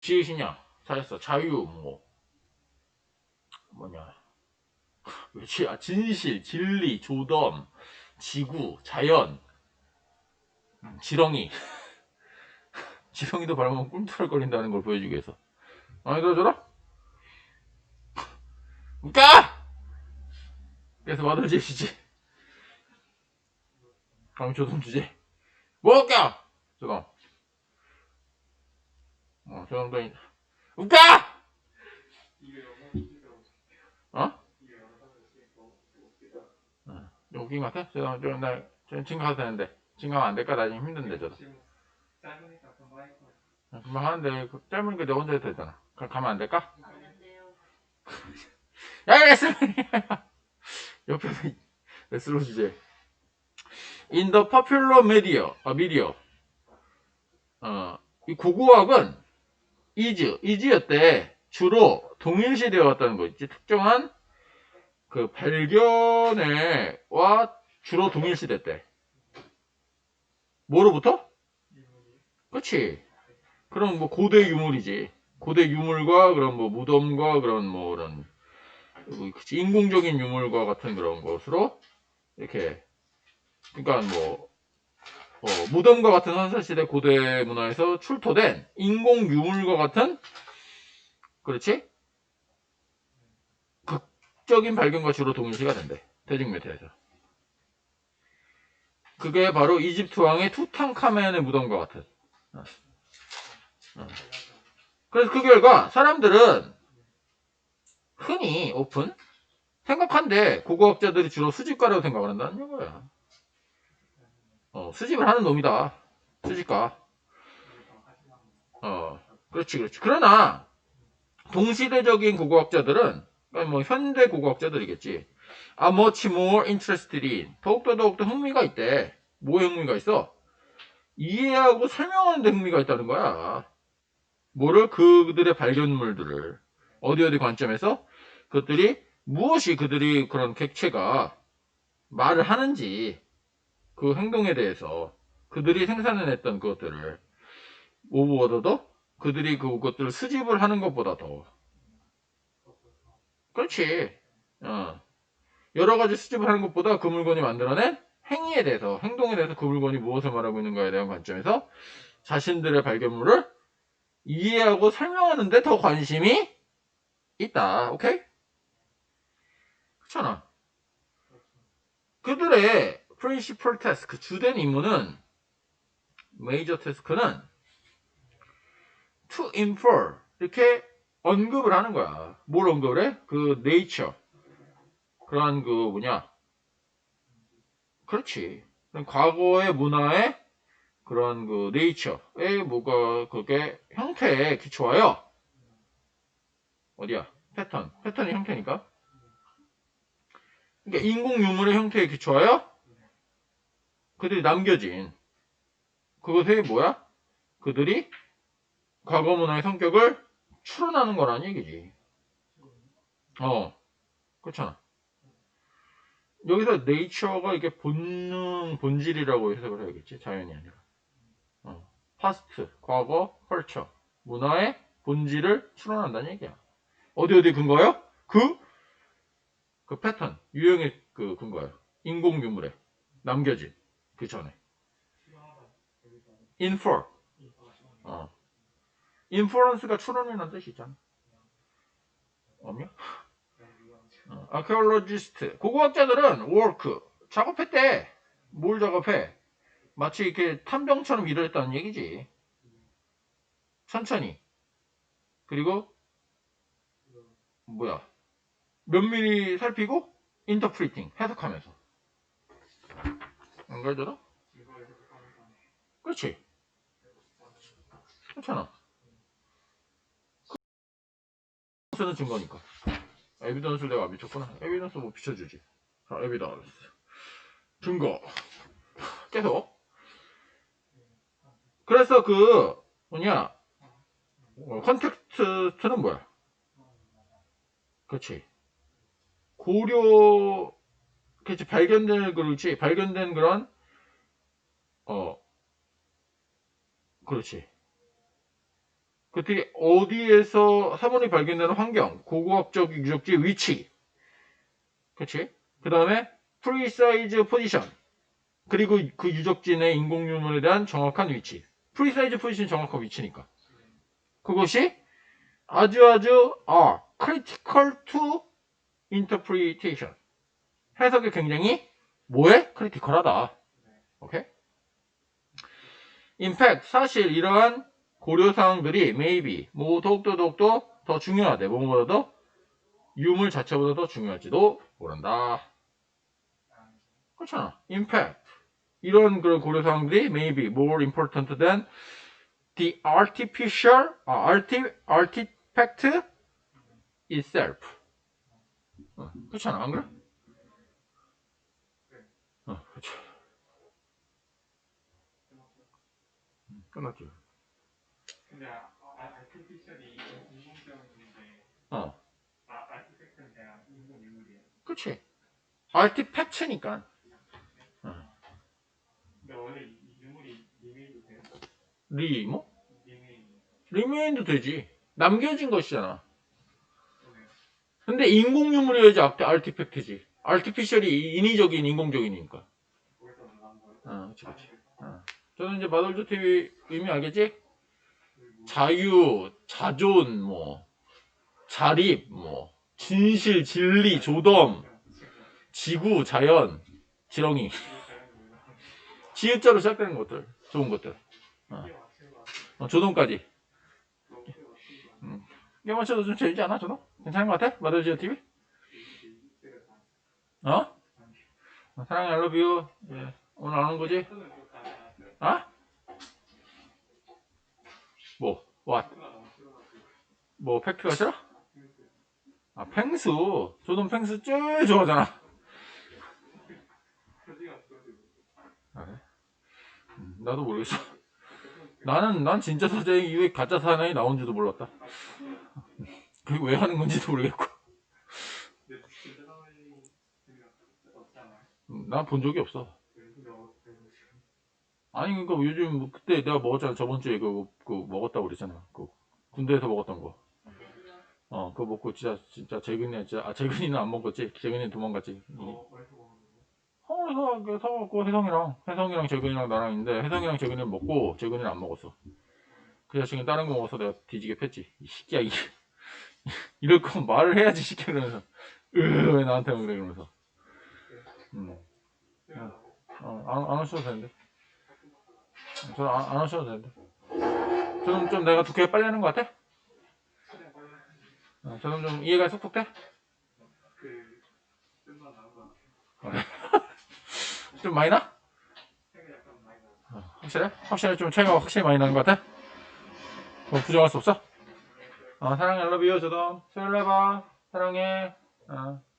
지으시냐? 잘했어. 자유, 뭐. 뭐냐. 그렇지. 아, 진실, 진리, 조덤, 지구, 자연, 음, 지렁이. 지렁이도 밟으면 꿈틀거린다는 걸 보여주기 위해서. 많이 들어줘라? 까! 그래서 마들 지으시지. 강조돈 주제. 뭐 웃겨! 잠깐. 어, 저 정도인. 웃겨! 어? 어, 웃긴 것 같아? 저, 저, 나, 저, 지금 가도 되는데. 지금 가면 안 될까? 나 지금 힘든데, 저도. 짧으니까 금방 할 거야. 어, 금방 하는데, 그 짧으니까 내 혼자 해도 되잖아. 그럼 가면 안 될까? 아는데요. 야, 레슬! 옆에서 레슬로 주제. In the popular media, 아, media. 어, 이 고고학은 is, is였대. 주로 동일시 되어 왔다는 거 있지. 특정한 그 발견에와 주로 동일시 됐대. 뭐로부터? 그치. 그럼 뭐 고대 유물이지. 고대 유물과 그런 뭐 무덤과 그런 뭐 그런 뭐 인공적인 유물과 같은 그런 것으로 이렇게 그러니까 뭐 어, 무덤과 같은 선사시대 고대 문화에서 출토된 인공 유물과 같은 그렇지 극적인 발견과 주로 동일시가 된대 대중매체에서 그게 바로 이집트 왕의 투탕카멘의 무덤과 같은 어. 어. 그래서 그 결과 사람들은 흔히 오픈 생각한데 고고학자들이 주로 수집가라고 생각을 한다는 거야. 어, 수집을 하는 놈이다. 수집가. 어, 그렇지, 그렇지. 그러나 동시대적인 고고학자들은 그러니까 뭐 현대 고고학자들이겠지. are much more interested in 더욱더 더욱더 흥미가 있대. 뭐에 흥미가 있어? 이해하고 설명하는 데 흥미가 있다는 거야. 뭐를 그들의 발견물들을 어디 어디 관점에서 그것들이 무엇이 그들이 그런 객체가 말을 하는지 그 행동에 대해서 그들이 생산해냈던 그것들을 오버워더도 그들이 그것들을 수집을 하는 것보다 더 그렇지 어. 여러 가지 수집을 하는 것보다 그 물건이 만들어낸 행위에 대해서 행동에 대해서 그 물건이 무엇을 말하고 있는가에 대한 관점에서 자신들의 발견물을 이해하고 설명하는데 더 관심이 있다 오케이? 그렇잖아. 그들의 principal task, 주된 임무는 major task는 to infer 이렇게 언급을 하는 거야. 뭘 언급을 해? 그 nature 그러한 그 뭐냐? 그렇지. 과거의 문화의 그런 그 nature의 뭐가 그게 형태에 기초하여 어디야? 패턴. 패턴이 형태니까. 그러니까 인공 유물의 형태에 기초하여 그들이 남겨진 그것이 뭐야? 그들이 과거 문화의 성격을 추론하는 거라는 얘기지. 어, 그렇잖아. 여기서 네이처가 이게 본능, 본질이라고 해석을 해야겠지. 자연이 아니라. 어, 파스트, 과거, 컬처, 문화의 본질을 추론한다는 얘기야. 어디 어디 근거요? 그, 그 패턴, 유형의 그 근거예요. 인공 유물에 남겨진 그 전에. infer. 어. inference가 추론이라는 뜻이 있잖아. 없냐? 어, archaeologist. 고고학자들은 work. 작업했대. 뭘 작업해? 마치 이렇게 탐정처럼 일을 했다는 얘기지. 천천히. 그리고 뭐야? 면밀히 살피고 인터프리팅 해석하면서 안 그러더라? 그렇지. 괜찮아. 에비던스는 증거니까. 에비던스를 내가 미쳤구나. 에비던스 뭐 비춰주지. 자 에비던스. 증거. 계속. 그래서 그 뭐냐. 어, 컨텍스트는 뭐야? 그렇지. 고려, 그렇지. 발견된, 그렇지. 발견된 그런, 어, 그렇지. 그때 어디에서 사본이 발견되는 환경, 고고학적 유적지의 위치, 그치? 그 다음에 프리사이즈 포지션, 그리고 그 유적지 내 인공유물에 대한 정확한 위치. 프리사이즈 포지션 정확한 위치니까. 그것이 아주 아주 are critical to interpretation. 해석이 굉장히 뭐에? 크리티컬하다. 오케이? Fact, 사실 이러한 고려사항들이 maybe 뭐 더욱더 더욱더 더 중요하대. 뭐보다도 유물 자체보다 더 중요할지도 모른다. 그렇잖아. In fact, 이런 그런 고려사항들이 maybe more important than the artificial, 아, arti, artifact itself. 어, 그렇잖아. 안 그래? 어, 그렇죠. 음, 끝났지. 근데 아, 아, 아티피셜이 인공적인데 어, 아, 아티팩트는 그냥 인공 유물이에요. 그렇지. 근데 원래 유물이 리메이도 돼요? 리, 뭐? 리메이. 리메인도 되지. 남겨진 것이잖아. 근데 인공 유물이어야지 아트- 아티팩트지. 아티피셜이 인위적인 인공적이니까. 어, 그치, 그치. 저는 이제 마돌조 TV 의미 알겠지? 자유, 자존, 뭐, 자립, 뭐, 진실, 진리, 조덤, 지구, 자연, 지렁이. 지읒자로 시작되는 것들. 좋은 것들. 어, 조dom까지. 이게 맞춰도 좀 재밌지 않아, 조돔? 괜찮은 것 같아? 마돌조 TV? 어? 어, 사랑해, I love you. 예. 오늘 안 오는 거지? 아? 뭐? 와, 뭐, 팩트가 싫어? 아, 펭수. 조던 펭수 제일 좋아하잖아. 아? 음, 나도 모르겠어. 나는, 난 진짜 사자의 이후에 가짜 사나이 나온지도 몰랐다. 그게 왜 하는 건지도 모르겠고. 난 본 적이 없어. 아니, 그니까 요즘, 뭐 그때 내가 먹었잖아. 저번 주에 그, 그 먹었다고 그랬잖아. 그, 군대에서 먹었던 거. 어, 그거 먹고 진짜, 진짜 재근이, 진짜, 아, 재근이는 안 먹었지. 재근이는 도망갔지. 이- 서울에서 그 사갖고 혜성이랑 혜성이랑 재근이랑 나랑 있는데 혜성이랑 재근이는 먹고 재근이는 안 먹었어. 그 자식은 다른 거 먹어서 내가 뒤지게 팼지. 이 새끼야 이 이럴 거면 말을 해야지 시켜 그러면서 으왜 나한테 그래 그러면서. 음. 어, 안, 안 하셔도 되는데. 저는 안, 안 하셔도 되는데. 저는 좀 내가 두께 빨리 하는 것 같아? 어, 저는 좀 이해가 쏙쏙 돼? 거좀 많이 나? 어, 확실해? 확실해? 좀 차이가 확실히 많이 나는 것 같아? 뭐 부정할 수 없어? 어, 사랑해, love you, 저도. 봐. 사랑해. 어.